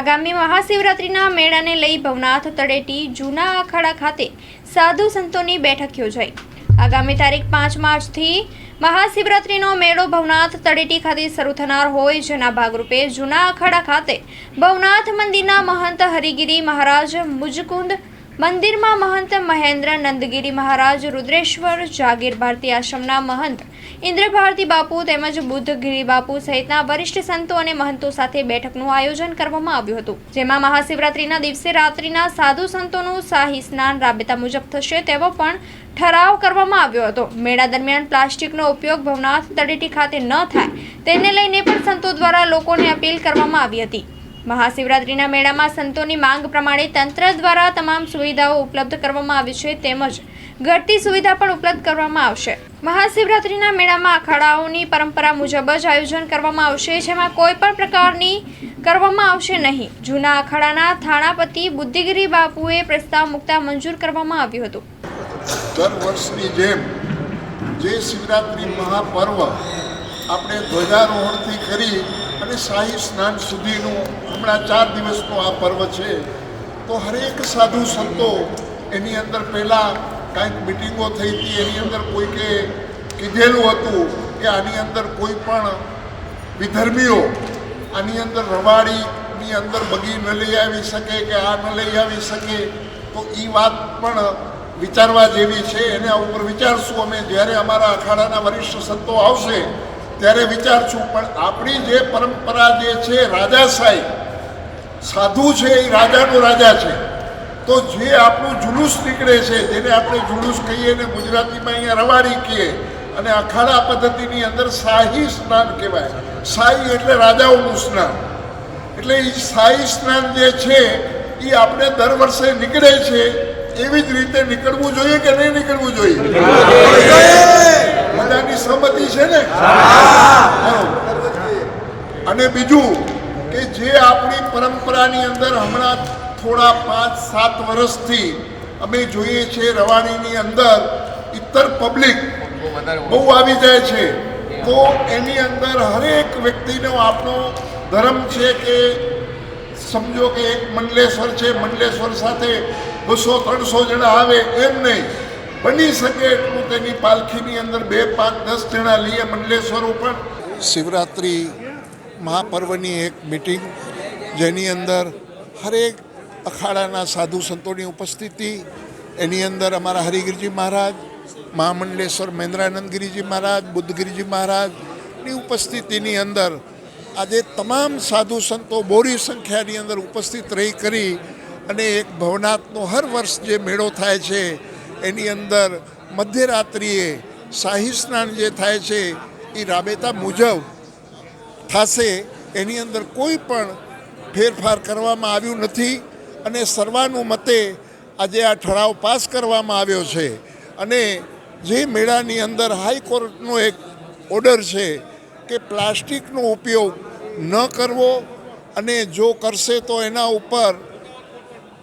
આગામી મહાશિવરાત્રિના મેળાને લઈ ભવનાથ તળેટી જૂના અખાડા ખાતે સાધુ સંતોની બેઠક યોજાઈ. આગામી તારીખ પાંચ માર્ચથી મહાશિવરાત્રિનો મેળો ભવનાથ તળેટી ખાતે શરૂ થનાર હોય જેના ભાગરૂપે જૂના અખાડા ખાતે ભવનાથ મંદિરના મહંત હરિગીરી મહારાજ મુજકુંદ મંદિરમાં મહંત મહેન્દ્ર નંદગીરી મહારાજ, રુદ્રેશ્વર, જાગીર ભારતી આશ્રમના મહંત, ઇન્દ્ર ભારતી બાપુ તેમજ બુદ્ધગીરી બાપુ સહિતના વરિષ્ઠ સંતો અને મહંતો સાથે બેઠકનું આયોજન કરવામાં આવ્યું હતું. જેમાં મહાશિવરાત્રિના દિવસે રાત્રિના સાધુ સંતોનું શાહી સ્નાન રાબેતા મુજબ થશે તેવો પણ ઠરાવ કરવામાં આવ્યો હતો. મેળા દરમિયાન પ્લાસ્ટિકનો ઉપયોગ ભવનાથ તળેટી ખાતે ન થાય તેને લઈને પણ સંતો દ્વારા લોકોને અપીલ કરવામાં આવી હતી. મહાશિવરાત્રિના મેળામાં સંતોની માંગ પ્રમાણે તંત્ર દ્વારા તમામ સુવિધાઓ ઉપલબ્ધ કરવામાં આવી છે તેમજ ઘટતી સુવિધા પણ ઉપલબ્ધ કરવામાં આવશે. મહાશિવરાત્રિના મેળામાં અખાડાઓની પરંપરા મુજબ જ આયોજન કરવામાં આવશે, જેમાં કોઈ પણ પ્રકારની કરવામાં આવશે નહીં. જૂના અખાડાના થાણાપતિ બુદ્ધિગીરી બાપુએ પ્રસ્તાવ મૂકતા મંજૂર કરવામાં આવ્યું હતું. દર વર્ષની જેમ જે શિવરાત્રિ મહાપર્વ આપણે ધ્વજારોહણથી કરી અને શાહી સ્નાન સુધીનું હમણાં ચાર દિવસનો આ પર્વ છે, તો હરેક સાધુ સંતો એની અંદર પહેલાં કાંઈક મિટિંગો થઈ હતી, એની અંદર કોઈકે કીધેલું હતું કે આની અંદર કોઈ પણ વિધર્મીઓ આની અંદર રવાડીની અંદર બગી ન લઈ આવી શકે કે આ ન લઈ આવી શકે, તો એ વાત પણ વિચારવા જેવી છે. એના ઉપર વિચારશું અમે. જ્યારે અમારા અખાડાના વરિષ્ઠ સંતો આવશે ત્યારે વિચારશું પણ આપણી જે પરંપરા જે છે રાજાશાહી સાધુ છે એ રાજાનો રાજા છે. તો જે આપણું જુલુસ નીકળે છે, જેને આપણે જુલુસ કહીએ ને ગુજરાતીમાં અહીંયા રવાડી કહીએ, અને અખાડા પદ્ધતિની અંદર શાહી સ્નાન કહેવાય. શાહી એટલે રાજાઓનું સ્નાન. એટલે એ શાહી સ્નાન જે છે એ આપણે દર વર્ષે નીકળે છે, એવી જ રીતે નીકળવું જોઈએ કે નહીં નીકળવું જોઈએ. બધાની સહમતિ છે ને? અને બીજું કે જે આપણી પરંપરાની અંદર હમણાં થોડા પાંચ, સાત વર્ષથી અમે જોઈએ છીએ રવાણીની અંદર ઇતર પબ્લિક બહુ આવી જાય છે. તો એની અંદર હરેક વ્યક્તિનો આપણો ધર્મ છે કે સમજો કે એક મંડલેશ્વર છે, મંડલેશ્વર સાથે બસો, ત્રણસો જણા આવે એમ નહીં. બની શકે એટલું તેની પાલખીની અંદર બે પાંચ દસ જણા લઈએ મંડલેશ્વર ઉપર. શિવરાત્રિ મહાપર્વની એક મિટિંગ જેની અંદર હરેક અખાડાના સાધુ સંતોની ઉપસ્થિતિ, એની અંદર અમારા હરિગીરજી મહારાજ મહામંડલેશ્વર મહેન્દ્રાનંદગીરીજી મહારાજ બુદ્ધગીરીજી મહારાજની ઉપસ્થિતિની અંદર આજે તમામ સાધુ સંતો બોરી સંખ્યાની અંદર ઉપસ્થિત રહી કરી અને એક ભવનાથનો હર વર્ષ જે મેળો થાય છે એની અંદર મધ્યરાત્રિએ શાહી સ્નાન જે થાય છે એ રાબેતા મુજબ થશે. એની અંદર કોઈ પણ ફેરફાર કરવામાં આવ્યું નથી અને સર્વાનુમતે આજે આ ઠરાવ પાસ કરવામાં આવ્યો છે. અને જે મેળાની અંદર હાઈકોર્ટનો એક ઓર્ડર છે કે પ્લાસ્ટિકનો ઉપયોગ ન કરવો અને જો કરશે તો એના ઉપર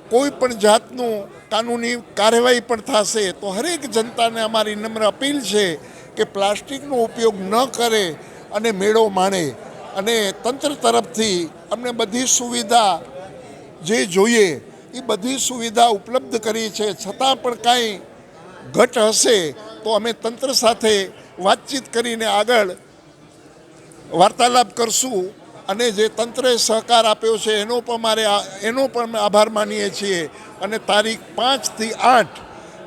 કોઈ પણ જાતનું કાનૂની કાર્યવાહી પણ થશે, તો હરેક જનતાને અમારી નમ્ર અપીલ છે કે પ્લાસ્ટિકનો ઉપયોગ ન કરે અને મેળો માણે. અને તંત્ર તરફથી અમને બધી સુવિધા જે જોઈએ, એ બધી સુવિધા ઉપલબ્ધ કરી છે. છતાં પણ કાંઈ ઘટ હશે, તો અમે તંત્ર સાથે વાતચીત કરીને આગળ વાર્તાલાપ કરશું. અને જે તંત્રએ સહકાર આપ્યો છે, એનો પણ મારે એનો પણ આભાર માનીએ છીએ. અને તારીખ પાંચથી આઠ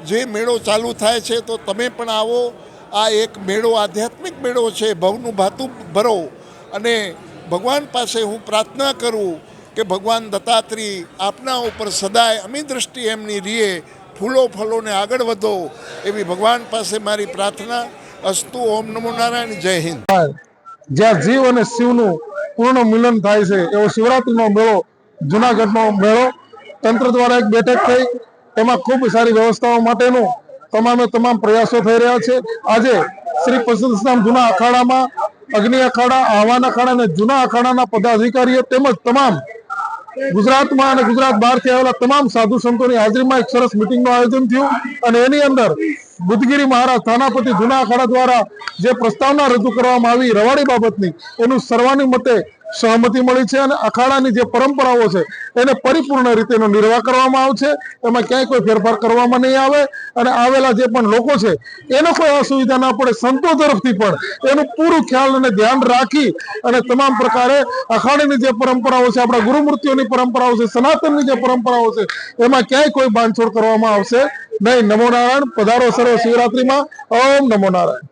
જે મેળો ચાલુ થાય છે, તો તમે પણ આવો. આ એક મેળો, આધ્યાત્મિક મેળો છે, ભવનું ભાતું ભરો. અને ભગવાન પાસે હું પ્રાર્થના કરું કે ભગવાન દત્તાત્રી આપના ઉપર સદાય અમી દ્રષ્ટિ એમની રીએ, ફૂલો ફલોને આગળ વધો એવી ભગવાન પાસે મારી પ્રાર્થના. અસ્તુ ઓમ નમો નારાયણ જય હિન્દ. જ્યાં જીવ અને શિવનું પૂર્ણ મિલન થાય છે એવો શિવરાત્રીનો મેળો, જુનાગઢનો મેળો. તંત્ર દ્વારા એક બેઠક થઈ. એમાં ખૂબ સારી વ્યવસ્થાઓ માટેનું તમામે તમામ પ્રયાસો થઈ રહ્યા છે. આજે શ્રી પશુધામ જૂના અખાડામાં, અગ્નિ અખાડા, આહવાન અખાડા અને જૂના અખાડાના પદાધિકારીઓ તેમજ તમામ ગુજરાતમાં અને ગુજરાત બહારથી આવેલા તમામ સાધુ સંતોની હાજરીમાં એક સરસ મિટિંગનું આયોજન થયું અને એની અંદર બુદ્ધગીરી મહારાજ થાનાપતિ જુના અખાડા દ્વારા જે પ્રસ્તાવના રજૂ કરવામાં આવી રવાડી બાબતની, એનું સર્વાનુમતે સહમતિ મળી છે અને અખાડાની જે પરંપરાઓ છે, એને પરિપૂર્ણ રીતે એનો નિર્વાહ કરવામાં આવશે. એમાં ક્યાંય કોઈ ફેરફાર કરવામાં નહીં આવે અને આવેલા જે પણ લોકો છે, એને કોઈ અસુવિધા ના પડે. સંતો તરફથી પણ એનું પૂરું ખ્યાલ અને ધ્યાન રાખી અને તમામ પ્રકારે અખાડાની જે પરંપરાઓ છે, આપણા ગુરુમૂર્તિઓની પરંપરાઓ છે, સનાતનની જે પરંપરાઓ છે, એમાં ક્યાંય કોઈ બાંધછોડ કરવામાં આવશે નહીં. નમો નારાયણ પધારો સર્વ શિવરાત્રિમાં. ઓમ નમો નારાયણ